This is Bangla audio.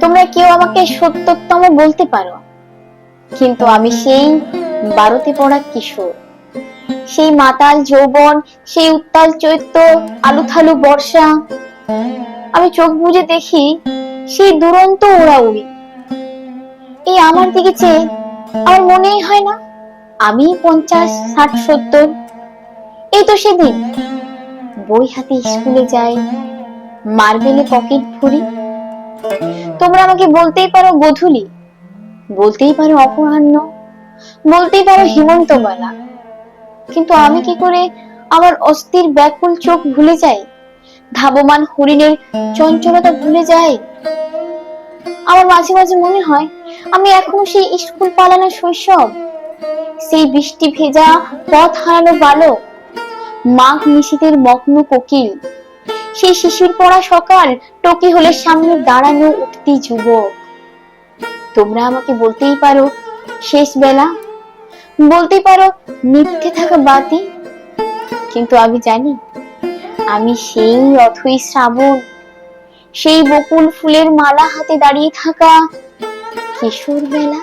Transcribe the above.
তোমরা কেউ আমাকে সত্যতম বলতে পারো। কিন্তু আমি সেই বারোতে পড়া কিশোর। সেই মাতাল যৌবন, সেই উত্তাল চৈত্য আলুথালু বর্ষা। আমি চোখ বুজে দেখি সেই দুরন্ত উড়াউড়ি। এই আমার দিকে চেয়ে আমার মনেই হয় না, আমি পঞ্চাশ, ষাট, সত্তর। এই তো সেদিন। বই হাতে স্কুলে যাই মার্বেলে পকেট ভরি। তোমরা আমাকে বলতেই পারো গধূলি, বলতেই পারো অপরাহ্ন, বলতেই পারো হেমন্তবেলা কিন্তু আমি কি করে আমার অস্থির ব্যাকুল চোখ ভুলে যাই? ধাবমান হরিণের চঞ্চলতা ভুলে যাই? আমার মাঝে মাঝে মনে হয়, আমি এখনও সেই স্কুল পালানো শৈশব, সেই বৃষ্টি ভেজা পথ হারানো বালক, মাঘ নিশীতের মগ্ন কোকিল। সেই শিশির পড়া সকাল টকি হলে সামনে দাঁড়ানো উঠতি যুবক। তোমরা আমাকে বলতেই পারো, শেষ বেলা। বলতেই পারো মিথ্যে থাকা বাতি। কিন্তু আমি জানি, আমি সেই অথই শ্রাবণ, সেই বকুল ফুলের মালা হাতে দাঁড়িয়ে থাকা কিশোর বেলা।